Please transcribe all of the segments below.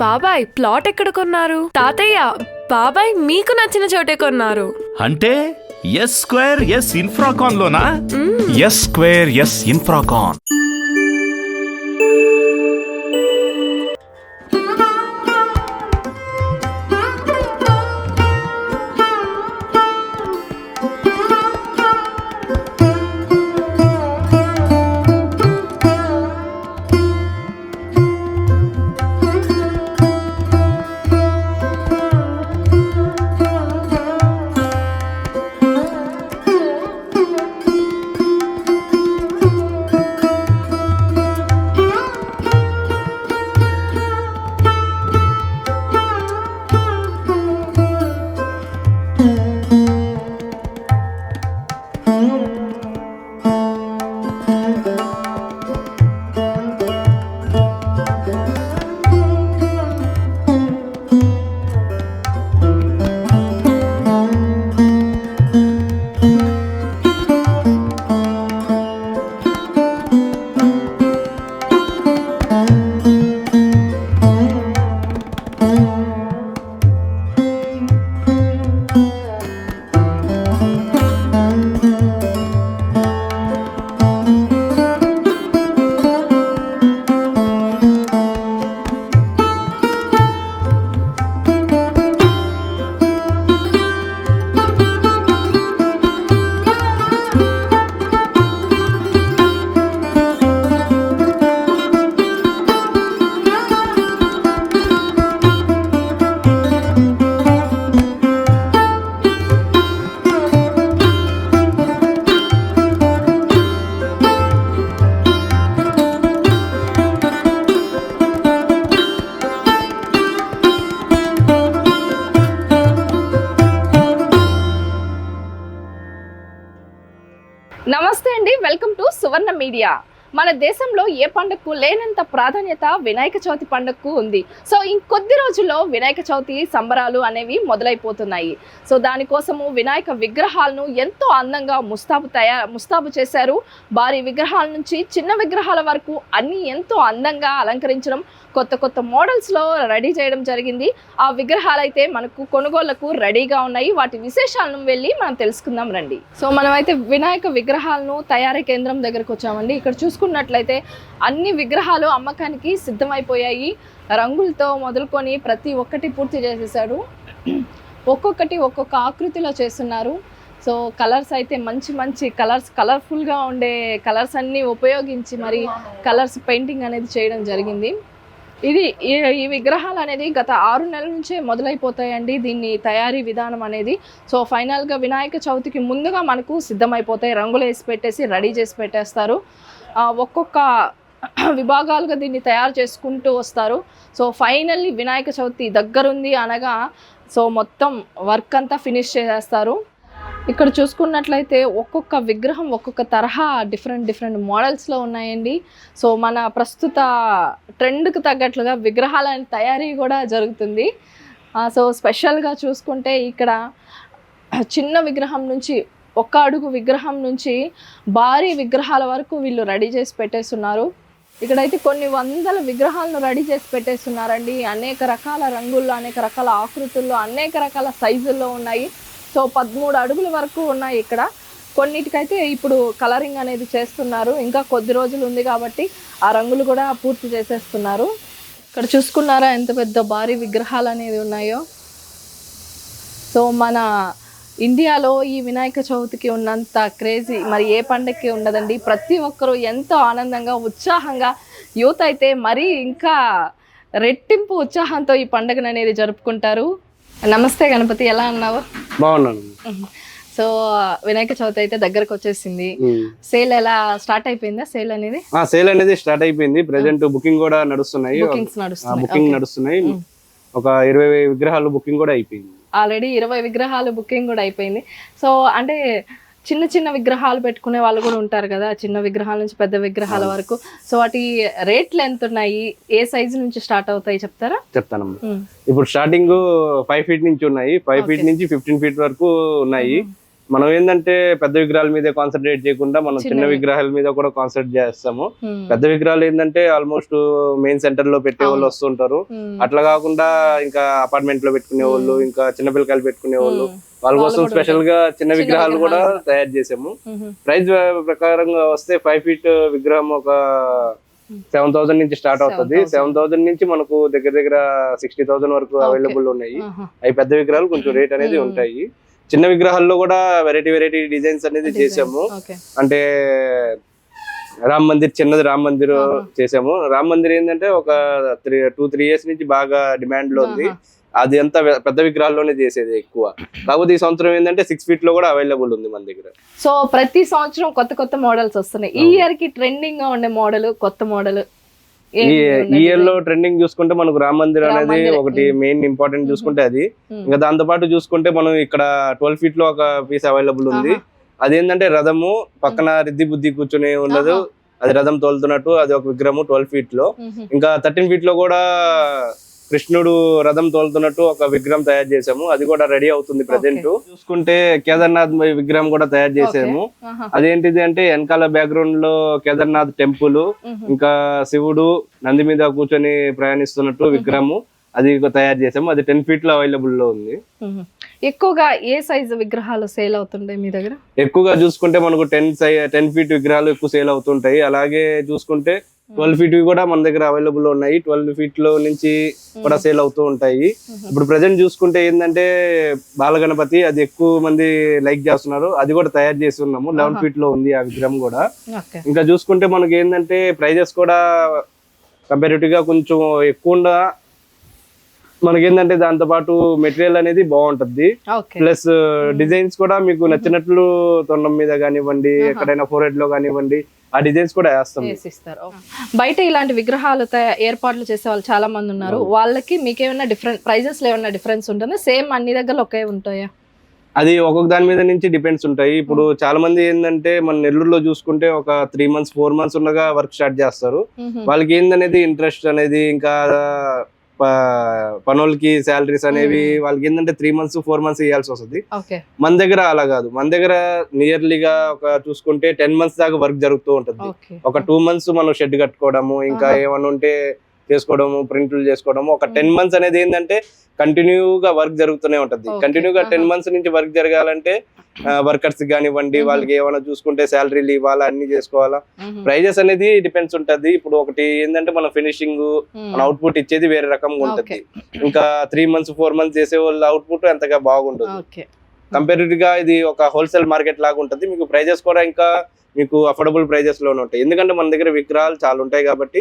బాబాయ్ ప్లాట్ ఎక్కడ కొన్నారు? తాతయ్య బాబాయ్ మీకు నచ్చిన చోటే కొన్నారు. అంటే ఎస్ స్క్వేర్ ఎస్ ఇన్ఫ్రాకాన్ లోనా? S square S Infracon media. మన దేశంలో ఏ పండుగకు లేనంత ప్రాధాన్యత వినాయక చవితి పండుగకు ఉంది. సో ఇంకొద్ది రోజుల్లో వినాయక చవితి సంబరాలు అనేవి మొదలైపోతున్నాయి. సో దానికోసము వినాయక విగ్రహాలను ఎంతో అందంగా ముస్తాబు తయా ముస్తాబు చేశారు. భారీ విగ్రహాల నుంచి చిన్న విగ్రహాల వరకు అన్నీ ఎంతో అందంగా అలంకరించడం కొత్త కొత్త మోడల్స్లో రెడీ చేయడం జరిగింది. ఆ విగ్రహాలు అయితే మనకు కొనుగోళ్ళకు రెడీగా ఉన్నాయి. వాటి విశేషాలను వెళ్ళి మనం తెలుసుకుందాం రండి. సో మనమైతే వినాయక విగ్రహాలను తయారీ కేంద్రం దగ్గరకు వచ్చామండి. ఇక్కడ చూసుకున్నట్లయితే అన్ని విగ్రహాలు అమ్మకానికి సిద్ధమైపోయాయి. రంగులతో మొదలుకొని ప్రతి ఒక్కటి పూర్తి చేసేసాడు ఒక్కొక్కటి ఒక్కొక్క ఆకృతిలో చేస్తున్నారు. సో కలర్స్ అయితే మంచి మంచి కలర్స్ కలర్ఫుల్గా ఉండే కలర్స్ అన్నీ ఉపయోగించి మరి కలర్స్ పెయింటింగ్ అనేది చేయడం జరిగింది. ఇది ఈ ఈ విగ్రహాలు అనేది గత ఆరు నెలల నుంచే మొదలైపోతాయండి దీన్ని తయారీ విధానం అనేది. సో ఫైనల్గా వినాయక చవితికి ముందుగా మనకు సిద్ధమైపోతాయి. రంగులు వేసి పెట్టేసి రెడీ చేసి పెట్టేస్తారు. ఒక్కొక్క విభాగాలుగా దీన్ని తయారు చేసుకుంటూ వస్తారు. సో ఫైనల్లీ వినాయక చవితి దగ్గరుంది అనగా సో మొత్తం వర్క్ అంతా ఫినిష్ చేసేస్తారు. ఇక్కడ చూసుకున్నట్లయితే ఒక్కొక్క విగ్రహం ఒక్కొక్క తరహా డిఫరెంట్ డిఫరెంట్ మోడల్స్లో ఉన్నాయండి. సో మన ప్రస్తుత ట్రెండ్కి తగ్గట్లుగా విగ్రహాల తయారీ కూడా జరుగుతుంది. సో స్పెషల్గా చూసుకుంటే ఇక్కడ చిన్న విగ్రహం నుంచి ఒక్క అడుగు విగ్రహం నుంచి భారీ విగ్రహాల వరకు వీళ్ళు రెడీ చేసి పెట్టేస్తున్నారు. ఇక్కడైతే కొన్ని వందల విగ్రహాలను రెడీ చేసి పెట్టేస్తున్నారండి. అనేక రకాల రంగుల్లో అనేక రకాల ఆకృతుల్లో అనేక రకాల సైజుల్లో ఉన్నాయి. సో పదమూడు అడుగుల వరకు ఉన్నాయి ఇక్కడ. కొన్నిటికైతే ఇప్పుడు కలరింగ్ అనేది చేస్తున్నారు. ఇంకా కొద్ది రోజులు ఉంది కాబట్టి ఆ రంగులు కూడా పూర్తి చేసేస్తున్నారు. ఇక్కడ చూసుకున్నారా ఎంత పెద్ద భారీ విగ్రహాలు అనేది ఉన్నాయో. సో మన ఇండియాలో ఈ వినాయక చవితికి ఉన్నంత క్రేజీ మరి ఏ పండగకి ఉండదండి. ప్రతి ఒక్కరూ ఎంతో ఆనందంగా ఉత్సాహంగా యూత్ అయితే మరీ ఇంకా రెట్టింపు ఉత్సాహంతో ఈ పండుగను అనేది జరుపుకుంటారు. నమస్తే గణపతి ఎలా అన్నావు బాగున్నాను. సో వినాయక చవితి అయితే దగ్గరకు వచ్చేసింది. సేల్ ఎలా స్టార్ట్ అయిపోయిందా? సేల్ అనేది? సేల్ అనేది స్టార్ట్ అయిపోయింది. ప్రెసెంట్ బుకింగ్ కూడా నడుస్తున్నాయి. బుకింగ్ నడుస్తున్నాయి. ఒక ఇరవై విగ్రహాలు బుకింగ్ కూడా అయిపోయింది. ఆల్రెడీ ఇరవై విగ్రహాలు బుకింగ్ కూడా అయిపోయింది. సో అంటే చిన్న చిన్న విగ్రహాలు పెట్టుకునే వాళ్ళు కూడా ఉంటారు కదా చిన్న విగ్రహాల నుంచి పెద్ద విగ్రహాల వరకు. సో వాటి రేట్లు ఎంత ఉన్నాయి ఏ సైజు నుంచి స్టార్ట్ అవుతాయి చెప్తారా? చెప్తానమ్మా. ఇప్పుడు స్టార్టింగ్ ఫైవ్ ఫీట్ నుంచి ఉన్నాయి. ఫైవ్ ఫీట్ నుంచి ఫిఫ్టీన్ ఫీట్ వరకు ఉన్నాయి. మనం ఏంటంటే పెద్ద విగ్రహాల మీద కాన్సన్ట్రేట్ చేయకుండా మనం చిన్న. విగ్రహాల మీద కూడా కాన్సన్ట్రేట్ చేస్తాము. పెద్ద విగ్రహాలు ఏంటంటే ఆల్మోస్ట్ మెయిన్ సెంటర్లో పెట్టే వాళ్ళు. వస్తుంటారు. అట్లా కాకుండా ఇంకా అపార్ట్మెంట్లో పెట్టుకునే వాళ్ళు ఇంకా చిన్న పిల్లకాయలు పెట్టుకునే వాళ్ళు. వాళ్ళ కోసం స్పెషల్గా చిన్న విగ్రహాలు కూడా. తయారు చేసాము. ప్రైస్ ప్రకారంగా వస్తే ఫైవ్ ఫీట్ విగ్రహం ఒక సెవెన్ థౌసండ్ నుంచి స్టార్ట్ అవుతుంది 7,000. సెవెన్ థౌసండ్ నుంచి మనకు దగ్గర దగ్గర సిక్స్టీ థౌసండ్ వరకు. అవైలబుల్ ఉన్నాయి. అవి పెద్ద విగ్రహాలు కొంచెం రేట్ అనేది. ఉంటాయి చిన్న విగ్రహాల్లో కూడా వెరైటీ వెరైటీ డిజైన్స్ అనేది Design. చేసాము అంటే రామ్ మందిర్ చిన్నది రామ్ మందిర్. చేసాము రామ్ మందిర్ ఏంటంటే ఒక త్రీ టూ త్రీ ఇయర్స్ నుంచి బాగా డిమాండ్లో ఉంది. అది అంతా పెద్ద విగ్రహాల్లోనే చేసేది ఎక్కువ. కాకపోతే ఈ సంవత్సరం ఏంటంటే సిక్స్ ఫీట్లో కూడా అవైలబుల్ ఉంది మన దగ్గర. సో ప్రతి సంవత్సరం కొత్త కొత్త మోడల్స్ వస్తున్నాయి. ఈ ఇయర్కి ట్రెండింగ్గా ఉండే మోడల్ కొత్త మోడల్ ఈ ఇయర్లో ట్రెండింగ్ చూసుకుంటే మనకు రామ్ మందిర్ అనేది. ఒకటి మెయిన్ ఇంపార్టెంట్ చూసుకుంటే అది. ఇంకా దాంతో పాటు చూసుకుంటే మనం ఇక్కడ ట్వెల్వ్ ఫీట్లో ఒక పీస్ అవైలబుల్ ఉంది. అదేంటంటే రథము పక్కన రిద్ది బుద్ధి కూర్చుని ఉండదు. అది రథం తోలుతున్నట్టు అది ఒక విగ్రహము ట్వెల్వ్ ఫీట్లో. ఇంకా థర్టీన్ ఫీట్లో కూడా కృష్ణుడు రథం తోలుతున్నట్టు ఒక విగ్రహం తయారు చేసాము అది కూడా రెడీ అవుతుంది ప్రజెంట్. చూసుకుంటే కేదార్నాథ్ విగ్రహం కూడా తయారు చేసాము అదేంటిది అంటే వెనకాల బ్యాక్గ్రౌండ్లో కేదార్నాథ్ టెంపుల్ ఇంకా శివుడు నంది మీద కూర్చొని ప్రయాణిస్తున్నట్టు విగ్రహము అది తయారు చేసాము అది టెన్ ఫీట్లో అవైలబుల్లో ఉంది. ఎక్కువగా ఏ సైజు విగ్రహాలు సేల్ అవుతుంటాయి మీ దగ్గర? ఎక్కువగా చూసుకుంటే మనకు టెన్ సై టెన్ ఫీట్ విగ్రహాలు ఎక్కువ సేల్ అవుతుంటాయి. అలాగే చూసుకుంటే ట్వెల్వ్ ఫీట్ కూడా మన దగ్గర అవైలబుల్ ఉన్నాయి. ట్వెల్వ్ ఫీట్లో నుంచి కూడా సేల్ అవుతూ ఉంటాయి. ఇప్పుడు ప్రజెంట్ చూసుకుంటే ఏంటంటే బాలగణపతి అది ఎక్కువ మంది లైక్ చేస్తున్నారు. అది కూడా తయారు చేసి ఉన్నాము. లెవెన్. ఫీట్లో ఉంది ఆ విగ్రహం కూడా. ఇంకా చూసుకుంటే మనకి ఏంటంటే ప్రైజెస్ కూడా కంపారిటివ్గా కొంచెం ఎక్కువ ఉండ మనకి ఏంటంటే దాంతో పాటు మెటీరియల్ అనేది బాగుంటది. ప్లస్ డిజైన్స్ కూడా మీకు నచ్చినట్లు తొండం మీద కానివ్వండి. ఎక్కడైనా ఫోర్ హెడ్లో కానివ్వండి ఆ డిజైన్స్ కూడా వేస్తాం. బయట ఇలాంటి విగ్రహాలు ఏర్పాట్లు చేసే వాళ్ళు చాలా మంది ఉన్నారు. వాళ్ళకి మీకు ఏమైనా డిఫరెంట్ ప్రైజెస్లో ఏమైనా డిఫరెన్స్ ఉంటుంది? సేమ్ అన్ని దగ్గర ఒకే ఉంటాయా? అది ఒక్కొక్క దాని మీద నుంచి డిపెండ్స్ ఉంటాయి. ఇప్పుడు చాలా మంది ఏంటంటే మన నెల్లూరులో చూసుకుంటే ఒక త్రీ మంత్స్ ఫోర్ మంత్స్ ఉండగా వర్క్ స్టార్ట్ చేస్తారు. వాళ్ళకి ఏందనేది ఇంట్రెస్ట్ అనేది ఇంకా పనులకి శాలరీస్ అనేవి. వాళ్ళకి ఏంటంటే త్రీ మంత్స్ ఫోర్ మంత్స్ ఇవ్వాల్సి వస్తుంది. మన దగ్గర అలా కాదు. మన దగ్గర నియర్లీగా ఒక చూసుకుంటే టెన్ మంత్స్ దాకా వర్క్ జరుగుతూ ఉంటుంది. ఒక టూ మంత్స్ మనం షెడ్ కట్టుకోవడము ఇంకా. ఏమన్నా ఉంటే చేసుకోవడము ప్రింట్లు చేసుకోవడము ఒక టెన్. మంత్స్ అనేది ఏంటంటే కంటిన్యూగా వర్క్ జరుగుతూనే ఉంటది. కంటిన్యూగా టెన్. మంత్స్ నుంచి వర్క్ జరగాలంటే వర్కర్స్ కానివ్వండి. వాళ్ళకి ఏమైనా చూసుకుంటే శాలరీలు ఇవ్వాలా అన్ని చేసుకోవాలా? ప్రైజెస్ అనేది డిపెండ్స్ ఉంటది. ఇప్పుడు ఒకటి ఏంటంటే మన ఫినిషింగ్ మన అవుట్పుట్ ఇచ్చేది వేరే రకంగా ఉంటది. ఇంకా త్రీ మంత్స్ ఫోర్ మంత్స్ చేసే వాళ్ళ అవుట్పుట్ అంతగా బాగుంటుంది కంపారిటివ్గా ఇది ఒక హోల్సేల్ మార్కెట్ లాగా ఉంటుంది. మీకు ప్రైజెస్ కూడా ఇంకా మీకు అఫోర్డబుల్ ప్రైజెస్లోనే ఉంటాయి. ఎందుకంటే మన దగ్గర విగ్రహాలు చాలా ఉంటాయి కాబట్టి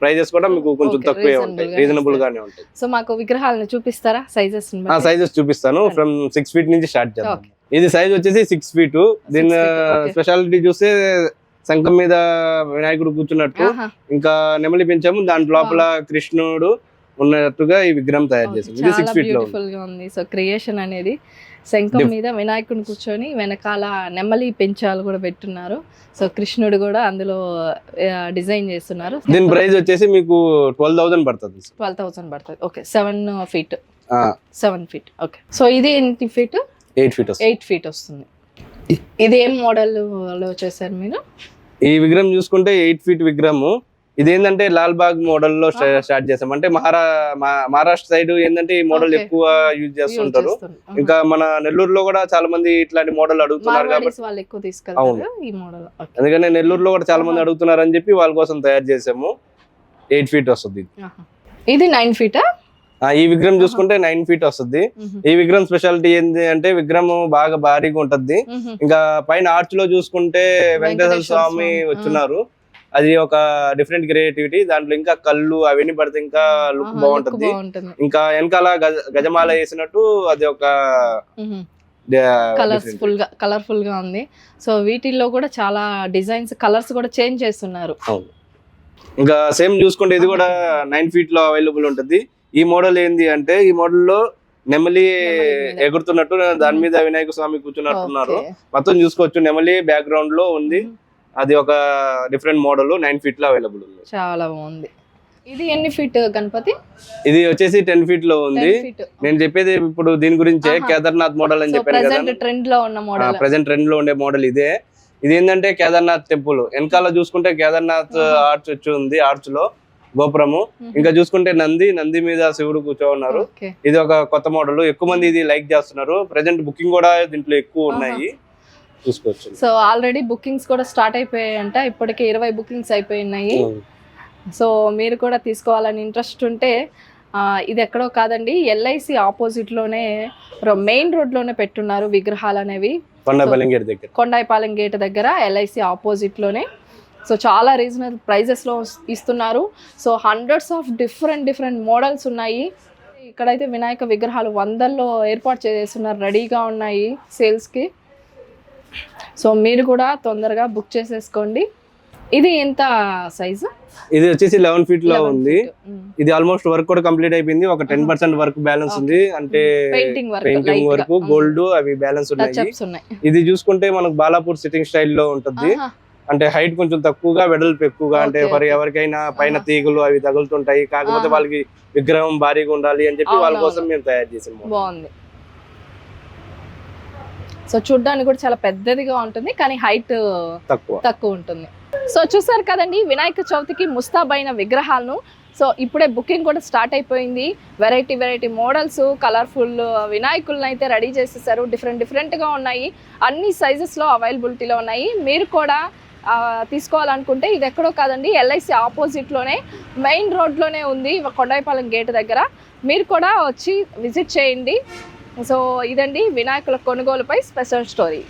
ప్రైజెస్ కూడా మీకు కొంచెం తక్కువే ఉంటాయి రీజనబుల్. గానే ఉంటాయి. సో మాకు విగ్రహాలను చూపిస్తారా సైజెస్ ఆ సైజెస్ చూపిస్తాను. ఫ్రమ్ సిక్స్ ఫీట్ నుంచి స్టార్ట్ Okay. ఇది సైజ్ వచ్చేసి సిక్స్ ఫీట్ దీని. స్పెషాలిటీ చూస్తే శంఖం మీద వినాయకుడు కూర్చున్నట్టు ఇంకా నెమలి పెంచాము. దాని లోపల కృష్ణుడు ఉన్నట్టుగా ఈ విగ్రహం తయారు చేసాం ఇది చాలా సిక్స్ ఫీట్లో ఉంది. సో క్రియేషన్ అనేది శంఖం మీద వినాయకుడిని కూర్చొని వెనకాల నెమలి పెంచాలు కూడా పెట్టున్నారు. సో కృష్ణుడు కూడా అందులో డిజైన్ చేస్తున్నారు. దీని ప్రైస్ వచ్చేసి మీకు ట్వెల్వ్ థౌసండ్ పడుతుంది ట్వెల్వ్ థౌసండ్ పడుతుంది. Okay seven feet. Seven feet. Okay. So ఇది ఎన్ని ఫీట్? ఎయిట్ ఫీట్ వస్తుంది. ఎయిట్ ఫీట్ వస్తుంది. ఇది ఏం మోడల్లో చేశారు మీరు? ఈ విగ్రహం చూసుకుంటే ఎయిట్ ఫీట్ విగ్రహము. ఇదేంటంటే లాల్ బాగ్ మోడల్లో. స్టార్ట్ చేసాం అంటే మహారా మహారాష్ట్ర సైడ్ ఏంటంటే ఈ మోడల్. ఎక్కువ యూజ్ చేస్తుంటారు. ఇంకా మన నెల్లూరులో కూడా చాలా మంది ఇట్లాంటి మోడల్ అడుగుతున్నారు కాబట్టి మోడల్. అందుకనే నెల్లూరులో కూడా చాలా మంది. అడుగుతున్నారు అని చెప్పి వాళ్ళ కోసం తయారు చేసాము. ఎయిట్ ఫీట్ వస్తుంది ఇది. నైన్ ఫీటా? ఈ విగ్రహం చూసుకుంటే నైన్ ఫీట్ వస్తుంది. ఈ విగ్రహం స్పెషాలిటీ ఏంటి అంటే విగ్రహం బాగా భారీగా ఉంటది. ఇంకా పైన ఆర్చ్లో చూసుకుంటే వెంకటేశ్వర స్వామి స్వామి, వచ్చున్నారు అది ఒక డిఫరెంట్ క్రియేటివిటీ దాంట్లో ఇంకా కళ్ళు అవన్నీ పడితే ఇంకా లుక్ బాగుంటది. ఇంకా వెనకాల గజ- గజమాల వేసినట్టు అది ఒక కలర్స్ different. ఫుల్గా కలర్ఫుల్గా ఉంది. సో వీటిల్లో కూడా చాలా డిజైన్స్ కలర్స్ కూడా చేంజ్ చేస్తున్నారు. ఇంకా సేమ్ చూసుకుంటే ఇది కూడా నైన్ ఫీట్లో అవైలబుల్ ఉంటది. ఈ మోడల్ ఏంది అంటే ఈ మోడల్లో నెమలి. ఎగురుతున్నట్టు దాని మీద వినాయక స్వామి కూర్చున్నట్టున్నారు. మొత్తం చూసుకోవచ్చు నెమలి బ్యాక్గ్రౌండ్లో ఉంది. అది ఒక డిఫరెంట్ మోడల్ నైన్ ఫీట్లో అవైలబుల్ ఉంది. చాలా బాగుంది. ఇది ఎన్ని ఫీట్ గణపతి? ఇది వచ్చేసి టెన్ ఫీట్లో ఉంది నేను చెప్పేది ఇప్పుడు దీని గురించే. కేదార్నాథ్ మోడల్ అని చెప్పాను కదా. ట్రెండ్లో ఉన్న మోడల్. ప్రెసెంట్ ట్రెండ్లో ఉండే మోడల్ ఇదే. ఇది ఏంటంటే కేదార్నాథ్ టెంపుల్. వెనకాల చూసుకుంటే కేదార్నాథ్. ఆర్చ్ వచ్చి ఉంది ఆర్చ్లో గోపురము. ఇంకా చూసుకుంటే నంది నంది మీద శివుడు కూర్చో ఉన్నారు ఓకే. ఇది ఒక కొత్త మోడల్. ఎక్కువ మంది ఇది లైక్ చేస్తున్నారు. ప్రెసెంట్ బుకింగ్ కూడా దీంట్లో ఎక్కువ ఉన్నాయి. సో ఆల్రెడీ బుకింగ్స్ కూడా స్టార్ట్ అయిపోయాయంట. ఇప్పటికే ఇరవై బుకింగ్స్ అయిపోయినాయి. సో మీరు కూడా తీసుకోవాలని ఇంట్రెస్ట్ ఉంటే ఇది ఎక్కడో కాదండి ఎల్ఐసి ఆపోజిట్లోనే మెయిన్ రోడ్లోనే పెట్టున్నారు విగ్రహాలు అనేవి. కొండ బలింగేట్ దగ్గర కొండాయిపాలెం గేట్ దగ్గర ఎల్ఐసి ఆపోజిట్లోనే. సో చాలా రీజనబుల్ ప్రైజెస్లో ఇస్తున్నారు. So hundreds of different different models ఉన్నాయి. ఇక్కడైతే వినాయక విగ్రహాలు వందల్లో ఏర్పాటు చేస్తున్నారు. రెడీగా ఉన్నాయి సేల్స్కి. సో మీరు కూడా తొందరగా బుక్ చేసేసుకోండి. ఇది ఎంత సైజు? ఇది వచ్చేసి లెవెన్ ఫీట్లో ఉంది. ఇది ఆల్మోస్ట్ వర్క్ కూడా కంప్లీట్ అయిపోయింది. ఒక టెన్ పర్సెంట్ వర్క్ బ్యాలెన్స్ ఉంది. అంటే పెయింటింగ్ వర్క్ గోల్డ్ అవి బ్యాలెన్స్ ఉన్నాయి. ఇది చూసుకుంటే మనకు బాలాపూర్ సిట్టింగ్ స్టైల్లో ఉంటుంది. అంటే హైట్ కొంచెం తక్కువగా వెడల్పు ఎక్కువగా అంటే okay. ఎవరికైనా పైన. తీగలు అవి తగులుతుంటాయి. కాకపోతే. వాళ్ళకి విగ్రహం భారీగా ఉండాలి అని చెప్పి వాళ్ళ. కోసం మేము తయారు చేసాం. model. బాగుంది. సో చూడ్డానికి కూడా చాలా పెద్దదిగా ఉంటుంది కానీ హైట్ తక్కువ. తక్కువ ఉంటుంది. సో చూసారు కదండి వినాయక చవితికి ముస్తాబైన విగ్రహాలను. సో ఇప్పుడే బుకింగ్ కూడా స్టార్ట్ అయిపోయింది. వెరైటీ వెరైటీ మోడల్స్ కలర్ఫుల్ వినాయకులను అయితే రెడీ చేసేసారు. డిఫరెంట్ డిఫరెంట్గా ఉన్నాయి. అన్ని సైజెస్లో అవైలబిలిటీలో ఉన్నాయి. మీరు కూడా తీసుకోవాలనుకుంటే ఇది ఎక్కడో కాదండి ఎల్ఐసి ఆపోజిట్లోనే మెయిన్ రోడ్లోనే ఉంది కొండాయిపాలెం గేట్ దగ్గర. మీరు కూడా వచ్చి విజిట్ చేయండి. సో ఇదండి వినాయకుల కొనుగోలుపై స్పెషల్ స్టోరీ.